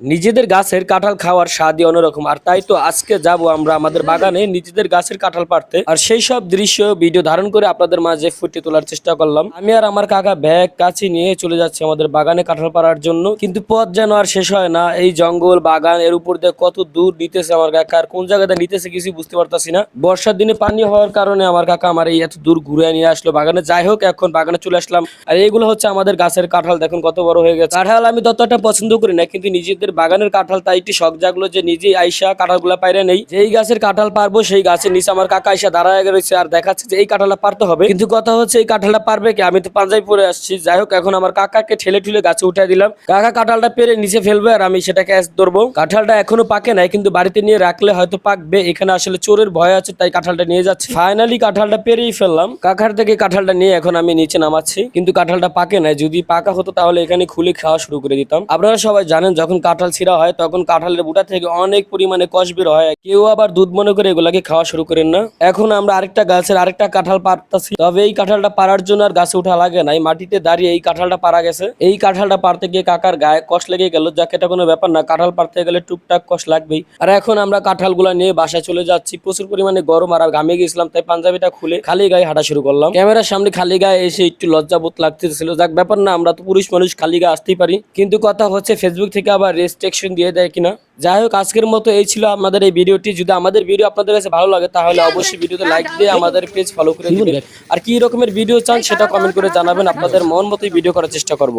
নিজেদের গাছের কাঁঠাল খাওয়ার স্বাদই অন্যরকম। আর তাই তো আজকে যাব আমরা আমাদের বাগানে নিজেদের গাছের কাঁঠাল পাড়তে। আর সেই সব দৃশ্য, ভিডিও ধারণ করে আপনাদের মাঝে ফুটিয়ে তোলার চেষ্টা করলাম। আমি আর আমার কাকা ব্যাগ কাছে নিয়ে চলে যাচ্ছি আমাদের বাগানে কাঁঠাল পাড়ার জন্য। কিন্তু পথ যেন আর শেষ হয় না। এই জঙ্গল, বাগান, এর উপর দিয়ে কত দূর নিতেছে আমার কাকা। আর কোন জায়গাতে নিতেছে কিছু বুঝতে পারতাছি না। বর্ষার দিনে পানি হওয়ার কারণে আমার কাকা আমার এই এত দূর ঘুরে নিয়ে আসলো বাগানে। যাই হোক, এখন বাগানে চলে আসলাম। আর এইগুলো হচ্ছে আমাদের গাছের কাঁঠাল। দেখুন কত বড় হয়ে গেছে। কাঁঠাল আমি ততটা পছন্দ করি না, কিন্তু নিজেদের বাগানের কাঁঠাল, তাই একটি শখ জাগলো যে নিজেই আইসা কাঁঠালগুলা পাইরে নেই। যেই গাছের কাঁঠাল পারব, সেই গাছের নিচে আমার কাকা আইসা দাঁড়ায় রয়েছে আর দেখাচ্ছে যে এই কাঁঠালটা পারতে হবে। কিন্তু কথা হচ্ছে, এই কাঁঠালটা পারবে কি? আমি তো পাঞ্জাবি পরে আসছি। যাই হোক, এখন আমার কাকাকে ঠেলে ঠুলে গাছে উঠে দিলাম। কাকা কাঁঠালটা পেরে নিচে ফেলবে আর আমি সেটাকে ধরবো। কাঁঠালটা এখনও পাকে নাই, কিন্তু বাড়িতে নিয়ে রাখলে হয়তো পাকবে। এখানে আসলে চোরের ভয় আছে, তাই কাঁঠালটা নিয়ে যাচ্ছে। ফাইনালি কাঁঠালটা পেরেই ফেললাম। কাকার থেকে কাঁঠালটা নিয়ে এখন আমি নিচে নামাচ্ছি। কিন্তু কাঁঠালটা পাকে নাই। যদি পাকা হতো তাহলে এখানে খুলে খাওয়া শুরু করে দিতাম। আপনারা সবাই জানেন, যখন কাঁঠাল ছিঁড়া হয়, তখন কাঁঠালের বুটা থেকে অনেক পরিমাণে কষ বের হয়। কেউ আবার দুধ মনে করে এগুলাকে খাওয়া শুরু করেন না। এখন আমরা আরেকটা গাছের আরেকটা কাঁঠাল পারতাছি তবে এই কাঁঠালটা পারার জন্য আর গাছে উঠা লাগে নাই মাটিতে দাঁড়িয়ে এই কাঁঠালটা পারা গেছে। এই কাঁঠালটা পারতে গিয়ে কাকার গায়ে কষ লেগে গেল। যাকে, এটা কোনো ব্যাপার না। কাঁঠাল পারতে গেলে টুকটাক কষ লাগবেই। আর এখন আমরা কাঁঠালগুলা নিয়ে বাসায় চলে যাচ্ছি। প্রচুর পরিমাণে গরম আর ঘামে গেছিলাম, তাই পাঞ্জাবিটা খুলে খালি গায়ে হাঁটা শুরু করলাম। ক্যামেরার সামনে খালি গায়ে এসে একটু লজ্জাবোধ লাগতেছিল। যাক, ব্যাপার না, আমরা তো পুরুষ মানুষ খালি গায়ে আসতেই পারি। কিন্তু কথা হচ্ছে ফেসবুক থেকে আবার রেস্ট্রিকশন দিয়ে দেয় কিনা। যাই হোক আজকের মতো এই ছিল আমাদের এই ভিডিওটি যদি আমাদের ভিডিও আপনাদের কাছে ভালো লাগে, তাহলে অবশ্যই ভিডিওতে লাইক দিয়ে আমাদের পেজ ফলো করে দিবেন। আর কি রকমের ভিডিও চান, সেটা কমেন্ট করে জানাবেন। আপনাদের মন মতোই ভিডিও করার চেষ্টা করব।